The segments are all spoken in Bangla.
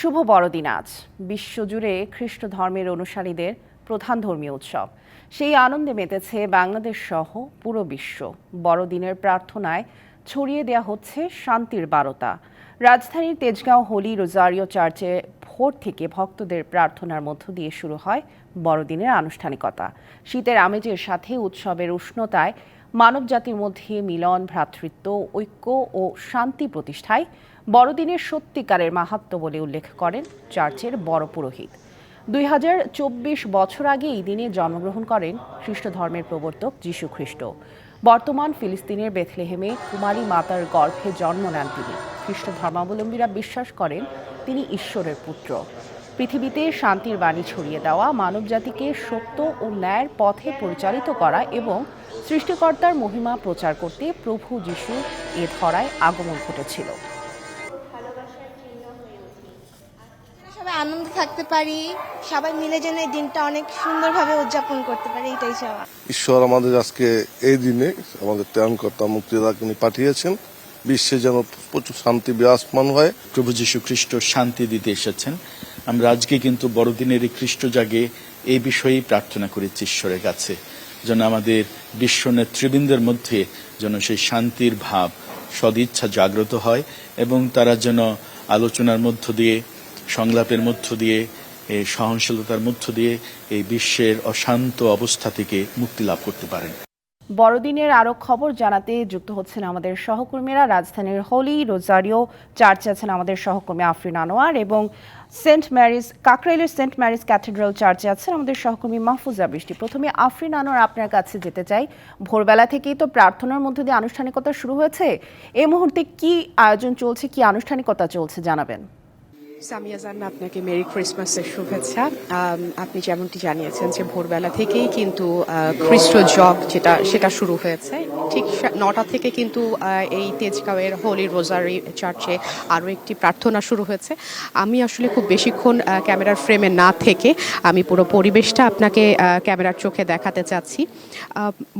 শুভ বড়দিন আজ। বিশ্বজুড়ে খ্রিস্ট ধর্মের অনুসারীদের প্রধান ধর্মীয় উৎসব। সেই আনন্দে মেতেছে বাংলাদেশ সহ পুরো বিশ্ব। বড়দিনের প্রার্থনায় ছড়িয়ে দেয়া হচ্ছে শান্তির বারতা। রাজধানীর তেজগাঁও হোলি রোজারিও চার্চে ভোর থেকে ভক্তদের প্রার্থনার মধ্য দিয়ে শুরু হয় বড়দিনের আনুষ্ঠানিকতা। শীতের আমেজের সাথে উৎসবের উষ্ণতায় মানবজাতির মধ্যে মিলন, ভ্রাতৃত্ব, ঐক্য ও শান্তি প্রতিষ্ঠায় বড়দিনের সত্যিকারের মাহাত্ম্য বলে উল্লেখ করেন চার্চের বড় পুরোহিত। দুই হাজার চব্বিশ বছর আগে এই দিনে জন্মগ্রহণ করেন খ্রিস্ট ধর্মের প্রবর্তক যীশু খ্রিস্ট। বর্তমান ফিলিস্তিনের বেথলেহেমে কুমারী মাতার গর্ভে জন্ম নেন তিনি। খ্রিস্ট ধর্মাবলম্বীরা বিশ্বাস করেন তিনি ঈশ্বরের পুত্র। পৃথিবীতে শান্তির বাণী ছড়িয়ে দেওয়া, মানবজাতিকে সত্য ও ন্যায়ের পথে পরিচালিত করা এবং সৃষ্টিকর্তার মহিমা প্রচার করতে প্রভু যিশু এ ধরায় আগমন ঘটেছিল সবাই আনন্দ থাকতে পারি সবাই মিলে যেন এই দিনটা অনেক সুন্দরভাবে উদযাপন করতে পারি এটাই চাওয়া। ঈশ্বর আমাদের আজকে এই দিনে আমাদের ত্রাণকর্তা উনি পাঠিয়েছেন বিশ্বে যেন প্রচুর শান্তি বিরাজমান হয়। প্রভু যীশু খ্রিস্ট শান্তি দিতে এসেছেন। আমরা আজকে কিন্তু বড়দিনের এই খ্রিস্ট জাগে এই বিষয়েই প্রার্থনা করেছি ঈশ্বরের কাছে যেন আমাদের বিশ্ব নেতৃবৃন্দের মধ্যে যেন সেই শান্তির ভাব সদিচ্ছা জাগ্রত হয় এবং তারা যেন আলোচনার মধ্য দিয়ে সংলাপের মধ্য দিয়ে এই সহনশীলতার মধ্য দিয়ে এই বিশ্বের অশান্ত অবস্থা থেকে মুক্তি লাভ করতে পারেন। বড়দিনের আরও খবর জানাতে যুক্ত হচ্ছেন আমাদের সহকর্মীরা। রাজধানীর হোলি, রোজারিও, চার্চে আছেন আমাদের সহকর্মী আফরিন আনোয়ার এবং সেন্ট ম্যারিজ কাকরাইলের সেন্ট ম্যারিজ ক্যাথেড্রাল চার্চে আছেন আমাদের সহকর্মী মাহফুজা বৃষ্টি প্রথমে আফরিন আনোয়ার, আপনার কাছে যেতে চাই। ভোরবেলা থেকেই তো প্রার্থনার মধ্যে দিয়ে আনুষ্ঠানিকতা শুরু হয়েছে। এই মুহূর্তে কি আয়োজন চলছে, কি আনুষ্ঠানিকতা চলছে জানাবেন? সামিয়া জান্না আপনাকে মেরি ক্রিসমাসের শুভেচ্ছা। আপনি যেমনটি জানিয়েছেন যে ভোরবেলা থেকেই কিন্তু খ্রিস্ট জগ যেটা, সেটা শুরু হয়েছে। ঠিক নটা থেকে কিন্তু এই তেজগাঁওয়ের হোলি রোজারি চার্চে আরও একটি প্রার্থনা শুরু হয়েছে। আমি আসলে খুব বেশিক্ষণ ক্যামেরার ফ্রেমে না থেকে আমি পুরো পরিবেশটা আপনাকে ক্যামেরার চোখে দেখাতে চাচ্ছি।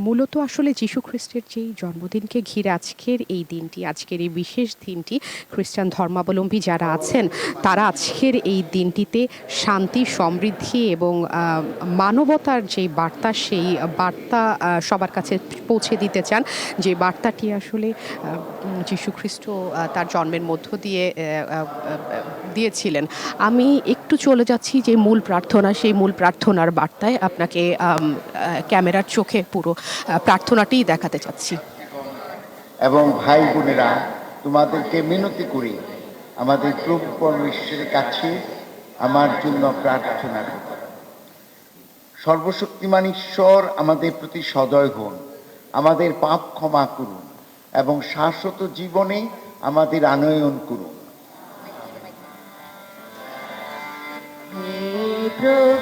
মূলত আসলে যীশু খ্রিস্টের যেই জন্মদিনকে ঘিরে আজকের এই দিনটি, আজকের এই বিশেষ দিনটি, খ্রিস্টান ধর্মাবলম্বী যারা আছেন আজকের এই দিনটিতে শান্তি সমৃদ্ধি এবং মানবতার যে বার্তা সেই বার্তা সবার কাছে পৌঁছে দিতে চান। যে বার্তাটি আসলে আহ, উম, যীশু খ্রিস্ট তার জন্মের মধ্য দিয়ে দিয়েছিলেন। আমি একটু চলে যাচ্ছি যে মূল প্রার্থনা সেই মূল প্রার্থনার বার্তায় আপনাকে ক্যামেরার চোখে পুরো আহ, প্রার্থনাটিই দেখাতে চাচ্ছি। এবং ভাই বোনেরা তোমাদেরকে মিনতি করি আমাদের প্রভু পরমেশ্বরের কাছে আমার জন্য প্রার্থনা করো সর্বশক্তিমান ঈশ্বর আমাদের প্রতি সদয় হন, আমাদের পাপ ক্ষমা করুন এবং শাশ্বত জীবনে আমাদের আনয়ন করুন। শিয়া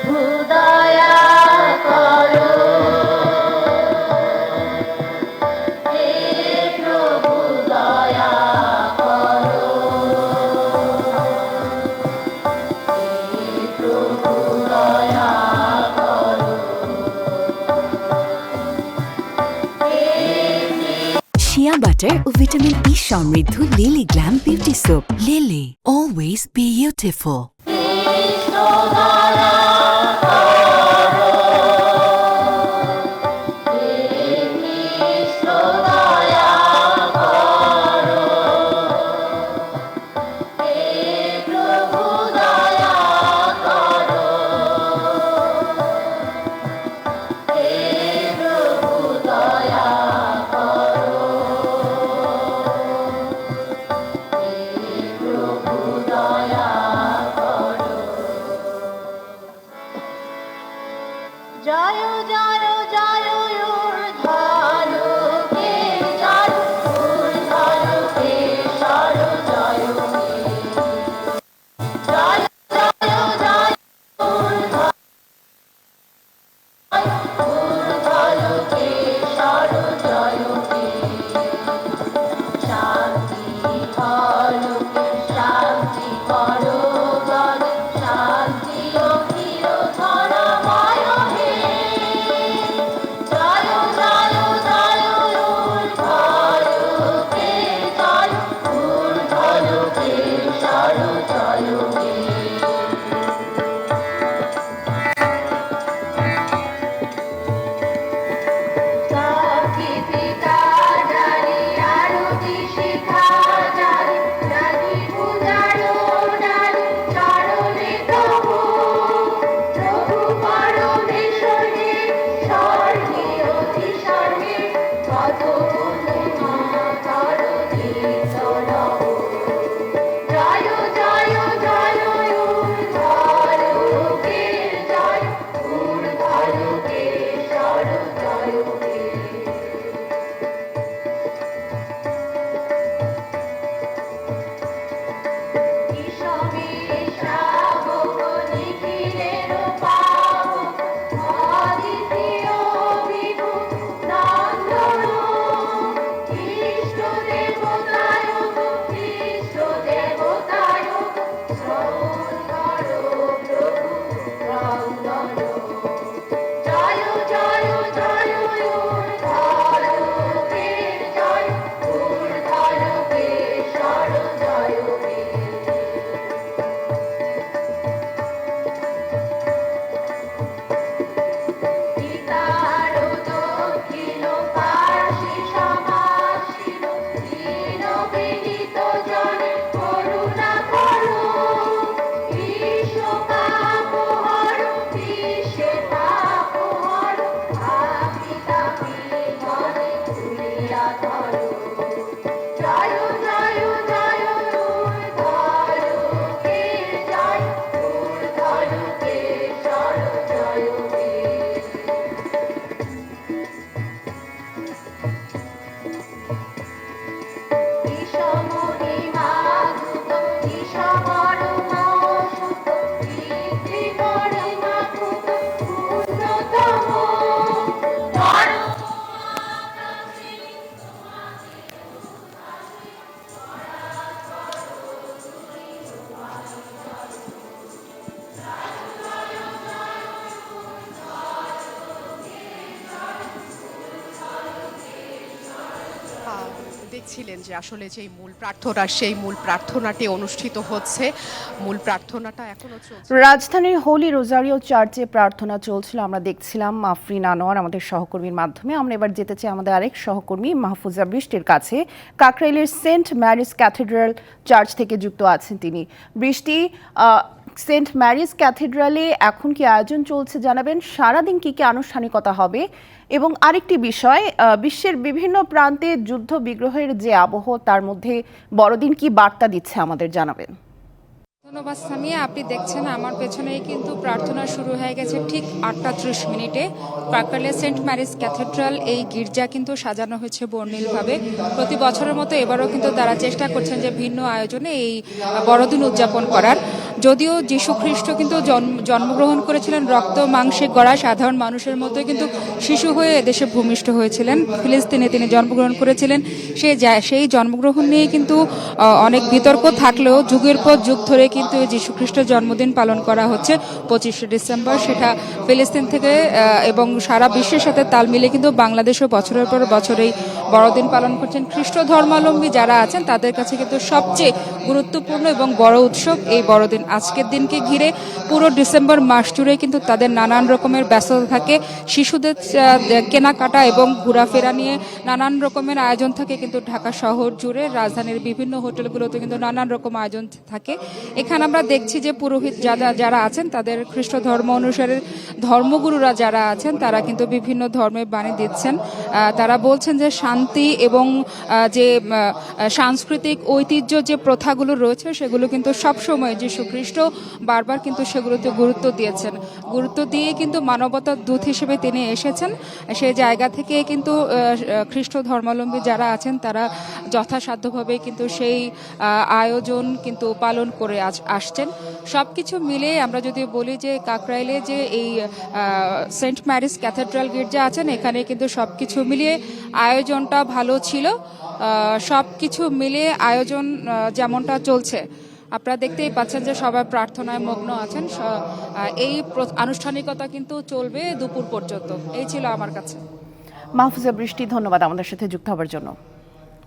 ভিটামিন ই সমৃদ্ধ Lily Glam beauty soap Lily always beautiful Lord. দেখছিলেন যে আসলে যেই মূল প্রার্থনা, সেই মূল প্রার্থনাটি অনুষ্ঠিত হচ্ছে। মূল প্রার্থনাটা এখনও চলছে। রাজধানীর হোলি রোজারিও চার্চে প্রার্থনা চলছিল। আমরা দেখছিলাম মাফরিন আনোয়ার আমাদের সহকর্মীর মাধ্যমে। আমরা এবার যেতে চাই আমাদের আরেক সহকর্মী, মাহফুজা বৃষ্টির কাছে। কাকরাইলের সেন্ট ম্যারিস ক্যাথেড্রাল চার্চ থেকে যুক্ত আছেন তিনি। বৃষ্টি সেন্ট ম্যারিস ক্যাথেড্রালে এখন কি আয়োজন চলছে জানাবেন? সারাদিন কি কি আনুষ্ঠানিকতা হবে? এবং আরেকটি বিষয় বিশ্বের বিভিন্ন প্রান্তে যুদ্ধ বিগ্রহের যে আবহ, তার মধ্যে বড়দিন কি বার্তা দিচ্ছে আমাদের জানাবেন। ধন্যবাদ সামিয়া, আপনি দেখছেন আমার পেছনেই কিন্তু প্রার্থনা শুরু হয়ে গেছে ঠিক আটটা ত্রিশ মিনিটে। কাকালে সেন্ট ম্যারিজ ক্যাথেড্রাল এই গির্জা কিন্তু সাজানো হয়েছে বর্ণিলভাবে। প্রতি বছরের মতো এবারও কিন্তু তারা চেষ্টা করছেন যে ভিন্ন আয়োজনে এই বড়দিন উদযাপন করার। যদিও যীশু খ্রিস্ট কিন্তু জন্ম- জন্মগ্রহণ করেছিলেন রক্ত, মাংসে গড়া সাধারণ মানুষের মধ্যে কিন্তু শিশু হয়ে এদেশে ভূমিষ্ঠ হয়েছিলেন। ফিলিস্তিনে তিনি জন্মগ্রহণ করেছিলেন। সেই সেই জন্মগ্রহণ নিয়ে কিন্তু অনেক বিতর্ক থাকলেও যুগের পর যুগ ধরে কিন্তু যীশু খ্রিস্টের জন্মদিন পালন করা হচ্ছে পঁচিশে ডিসেম্বর। সেটা ফিলিস্তিন থেকে এবং সারা বিশ্বের সাথে তাল মিলে কিন্তু বাংলাদেশও বছরের পর বছরেই বড়দিন পালন করছেন খ্রিস্ট ধর্মাবলম্বী যারা আছেন, তাদের কাছে কিন্তু সবচেয়ে গুরুত্বপূর্ণ এবং বড় উৎসব এই বড়দিন আজকের দিনকে ঘিরে পুরো ডিসেম্বর মাস জুড়ে কিন্তু তাদের নানান রকমের ব্যস্ততা থাকে। শিশুদের কেনাকাটা এবং ঘোরাফেরা নিয়ে নানান রকমের আয়োজন থাকে কিন্তু ঢাকা শহর জুড়ে। রাজধানীর বিভিন্ন হোটেলগুলোতে কিন্তু নানান রকম আয়োজন থাকে। এখানে আমরা দেখছি যে পুরোহিত যারা যারা আছেন, তাদের খ্রিস্ট ধর্ম অনুসারে ধর্মগুরুরা যারা আছেন, তারা কিন্তু বিভিন্ন ধর্মের বাণী দিচ্ছেন। তারা বলছেন যে শান্তি এবং যে সাংস্কৃতিক ঐতিহ্য যে প্রথাগুলো রয়েছে, সেগুলো কিন্তু সবসময় যে যীশু খ্রিস্ট বারবার কিন্তু সেগুলোতে গুরুত্ব দিয়েছেন। গুরুত্ব দিয়ে কিন্তু মানবতার দূত হিসেবে তিনি এসেছেন। সেই জায়গা থেকে কিন্তু খ্রিস্ট ধর্মাবলম্বী যারা আছেন, তারা যথাসাধ্যভাবে কিন্তু সেই আয়োজন কিন্তু পালন করে আস- আসছেন। সব কিছু মিলে আমরা যদি বলি যে কাকরাইলে যে এই সেন্ট ম্যারিস ক্যাথেড্রাল গির্জা আছেন, এখানে কিন্তু সব কিছু মিলিয়ে আয়োজনটা ভালো ছিল। সব কিছু মিলিয়ে আয়োজন যেমনটা চলছে। আপনারা দেখতেই পাচ্ছেন যে সবাই প্রার্থনায় মগ্ন আছেন। এই আনুষ্ঠানিকতা কিন্তু চলবে দুপুর পর্যন্ত। এই ছিল আমার কাছে। মাহফুজা বৃষ্টি, ধন্যবাদ আমাদের সাথে যুক্ত হওয়ার জন্য।